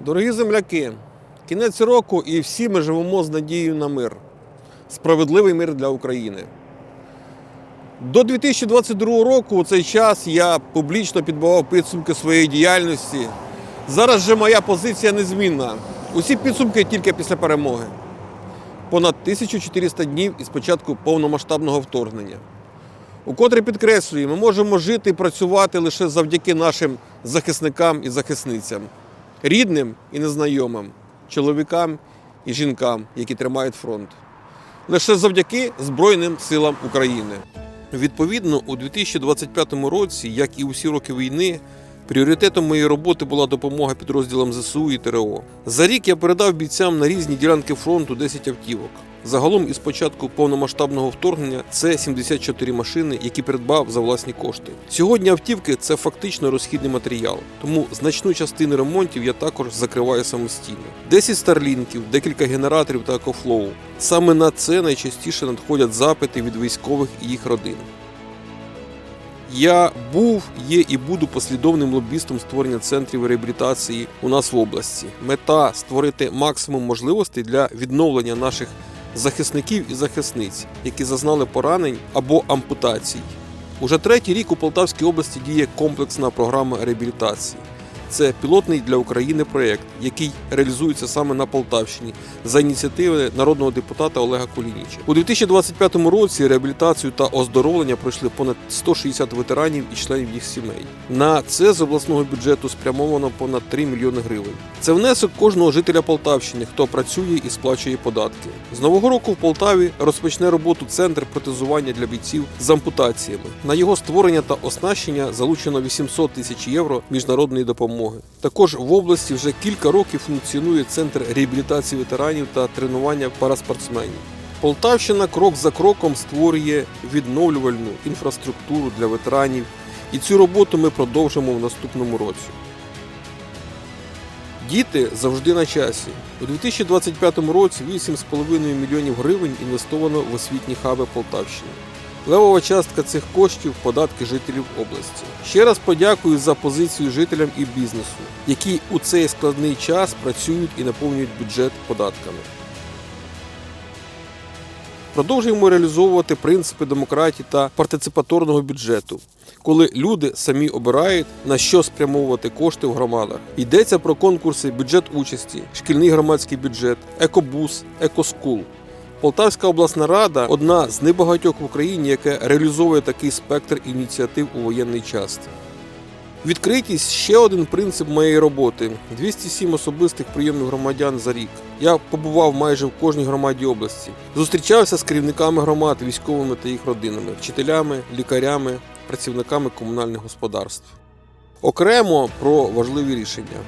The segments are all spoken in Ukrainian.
Дорогі земляки, кінець року і всі ми живемо з надією на мир. Справедливий мир для України. До 2022 року у цей час я публічно підбивав підсумки своєї діяльності. Зараз же моя позиція незмінна. Усі підсумки тільки після перемоги. Понад 1400 днів із початку повномасштабного вторгнення. Укотре підкреслюю, ми можемо жити і працювати лише завдяки нашим захисникам і захисницям, рідним і незнайомим, чоловікам і жінкам, які тримають фронт. Лише завдяки Збройним силам України. Відповідно, у 2025 році, як і усі роки війни, пріоритетом моєї роботи була допомога підрозділам ЗСУ і ТРО. За рік я передав бійцям на різні ділянки фронту 10 автівок. Загалом із початку повномасштабного вторгнення це 74 машини, які придбав за власні кошти. Сьогодні автівки це фактично розхідний матеріал, тому значну частину ремонтів я також закриваю самостійно. 10 старлінків, декілька генераторів та екофлоу. Саме на це найчастіше надходять запити від військових і їх родин. Я був, є і буду послідовним лобістом створення центрів реабілітації у нас в області. Мета створити максимум можливостей для відновлення наших захисників і захисниць, які зазнали поранень або ампутацій. Уже третій рік у Полтавській області діє комплексна програма реабілітації. Це пілотний для України проєкт, який реалізується саме на Полтавщині за ініціативи народного депутата Олега Кулініча. У 2025 році реабілітацію та оздоровлення пройшли понад 160 ветеранів і членів їх сімей. На це з обласного бюджету спрямовано понад 3 мільйони гривень. Це внесок кожного жителя Полтавщини, хто працює і сплачує податки. З нового року в Полтаві розпочне роботу центр протезування для бійців з ампутаціями. На його створення та оснащення залучено 800 тисяч євро міжнародної допомоги. Також в області вже кілька років функціонує центр реабілітації ветеранів та тренування параспортсменів. Полтавщина крок за кроком створює відновлювальну інфраструктуру для ветеранів, і цю роботу ми продовжимо в наступному році. Діти завжди на часі. У 2025 році 8,5 мільйонів гривень інвестовано в освітні хаби Полтавщини. Левова частка цих коштів податки жителів області. Ще раз подякую за позицію жителям і бізнесу, які у цей складний час працюють і наповнюють бюджет податками. Продовжуємо реалізовувати принципи демократії та партиципаторного бюджету, коли люди самі обирають на що спрямовувати кошти в громадах. Йдеться про конкурси бюджет участі, шкільний громадський бюджет, екобус, екоскул. Полтавська обласна рада одна з небагатьох в Україні, яка реалізовує такий спектр ініціатив у воєнний час. Відкритість ще один принцип моєї роботи: 207 особистих прийомів громадян за рік. Я побував майже в кожній громаді області. Зустрічався з керівниками громад, військовими та їх родинами, вчителями, лікарями, працівниками комунальних господарств. Окремо про важливі рішення.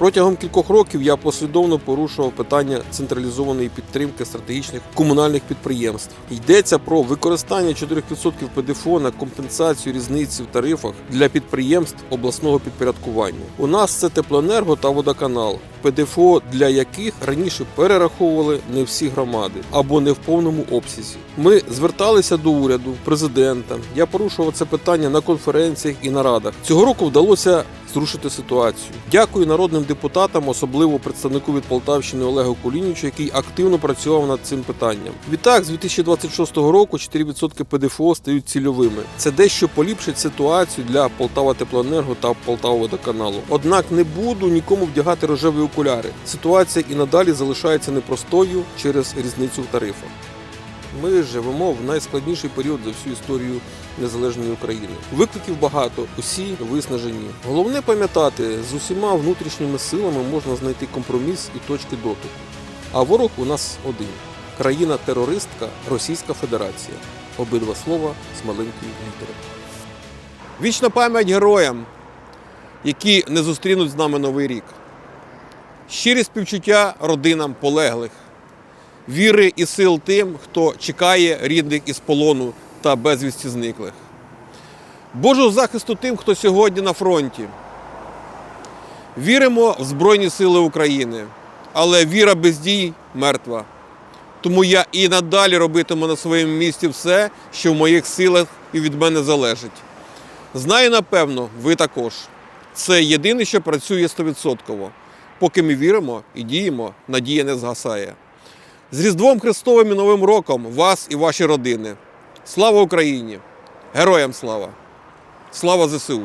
Протягом кількох років я послідовно порушував питання централізованої підтримки стратегічних комунальних підприємств. Йдеться про використання 4% ПДФО на компенсацію різниці в тарифах для підприємств обласного підпорядкування. У нас це теплоенерго та водоканал, ПДФО для яких раніше перераховували не всі громади або не в повному обсязі. Ми зверталися до уряду, президента. Я порушував це питання на конференціях і нарадах. Цього року вдалося зрушити ситуацію. Дякую народним депутатам, особливо представнику від Полтавщини Олегу Кулінічу, який активно працював над цим питанням. Відтак, з 2026 року 4% ПДФО стають цільовими. Це дещо поліпшить ситуацію для Полтава Теплоенерго та Полтава Водоканалу. Однак не буду нікому вдягати рожеві окуляри. Ситуація і надалі залишається непростою через різницю в тарифах. Ми живемо в найскладніший період за всю історію незалежної України. Викликів багато, усі виснажені. Головне пам'ятати, з усіма внутрішніми силами можна знайти компроміс і точки дотику. А ворог у нас один країна-терористка Російська Федерація. Обидва слова з маленької літери. Вічна пам'ять героям, які не зустрінуть з нами новий рік. Щирі співчуття родинам полеглих віри і сил тим, хто чекає рідних із полону та безвісті зниклих. Божого захисту тим, хто сьогодні на фронті. Віримо в Збройні Сили України, але віра без дій мертва. Тому я і надалі робитиму на своєму місці все, що в моїх силах і від мене залежить. Знаю, напевно, ви також. Це єдине, що працює стовідсотково. Поки ми віримо і діємо, надія не згасає. З Різдвом Христовим і Новим Роком вас і ваші родини. Слава Україні! Героям слава! Слава ЗСУ!